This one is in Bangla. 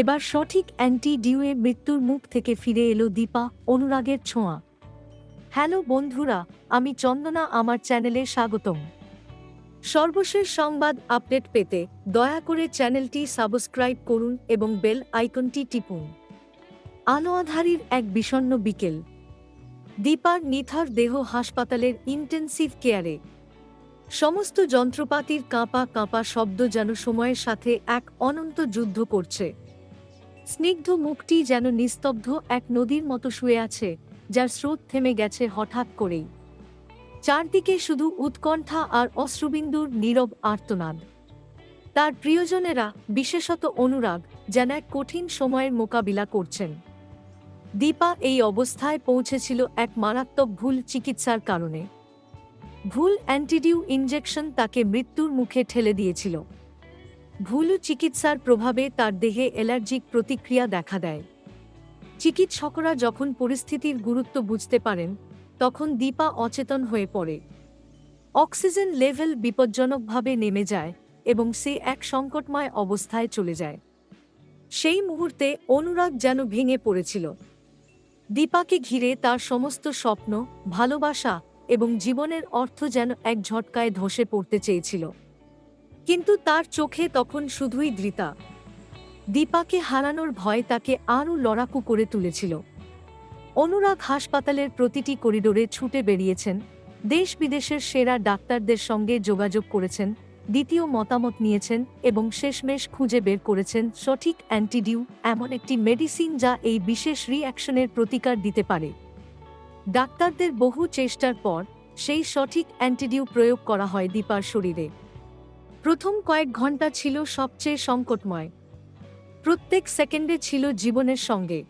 এবার সঠিক অ্যান্টি ডিউয়ে মৃত্যুর মুখ থেকে ফিরে এলো দীপা, অনুরাগের ছোঁয়া। হ্যালো বন্ধুরা, আমি চন্দনা, আমার চ্যানেলে স্বাগতম। সর্বশেষ সংবাদ আপডেট পেতে দয়া করে চ্যানেলটি সাবস্ক্রাইব করুন এবং বেল আইকনটি টিপুন। আলো আধারির এক বিষণ্ণ বিকেল। দীপার নিথার দেহ হাসপাতালের ইন্টেন্সিভ কেয়ারে। সমস্ত যন্ত্রপাতির কাঁপা কাঁপা শব্দ যেন সময়ের সাথে এক অনন্ত যুদ্ধ করছে। স্নিগ্ধ মুখটি যেন নিস্তব্ধ এক নদীর মতো শুয়ে আছে, যার স্রোত থেমে গেছে হঠাৎ করেই। চারদিকে শুধু উৎকণ্ঠা আর অশ্রুবিন্দুর নীরব আর্তনাদ। তার প্রিয়জনেরা, বিশেষত অনুরাগ, যেন এক কঠিন সময়ের মোকাবিলা করছেন। দীপা এই অবস্থায় পৌঁছেছিল এক মারাত্মক ভুল চিকিৎসার কারণে। ভুল অ্যান্টিডিউ ইনজেকশন তাকে মৃত্যুর মুখে ঠেলে দিয়েছিল। ভুল চিকিৎসার প্রভাবে তার দেহে অ্যালার্জিক প্রতিক্রিয়া দেখা দেয়। চিকিৎসকরা যখন পরিস্থিতির গুরুত্ব বুঝতে পারেন, তখন দীপা অচেতন হয়ে পড়ে। অক্সিজেন লেভেল বিপজ্জনকভাবে নেমে যায় এবং সে এক সংকটময় অবস্থায় চলে যায়। সেই মুহূর্তে অনুরাগ যেন ভেঙে পড়েছিল। দীপাকে ঘিরে তার সমস্ত স্বপ্ন, ভালোবাসা এবং জীবনের অর্থ যেন এক ঝটকায় ধসে পড়তে চেয়েছিল। কিন্তু তার চোখে তখন শুধুই দৃতা দীপাকে হারানোর ভয় তাকে আরও লড়াকু করে তুলেছিল। অনুরাগ হাসপাতালের প্রতিটি করিডোরে ছুটে বেরিয়েছেন দেশ বিদেশের সেরা ডাক্তারদের সঙ্গে যোগাযোগ করেছেন, দ্বিতীয় মতামত নিয়েছেন এবং শেষমেশ খুঁজে বের করেছেন সঠিক অ্যান্টিডিউ, এমন একটি মেডিসিন যা এই বিশেষ রিঅ্যাকশনের প্রতিকার দিতে পারে। ডাক্তারদের বহু চেষ্টার পর সেই সঠিক অ্যান্টিডিউ প্রয়োগ করা হয় দীপার শরীরে। প্রথম কয়েক ঘণ্টা ছিল সবচেয়ে সংকটময়। প্রত্যেক সেকেন্ডে ছিল জীবনের সঙ্গে।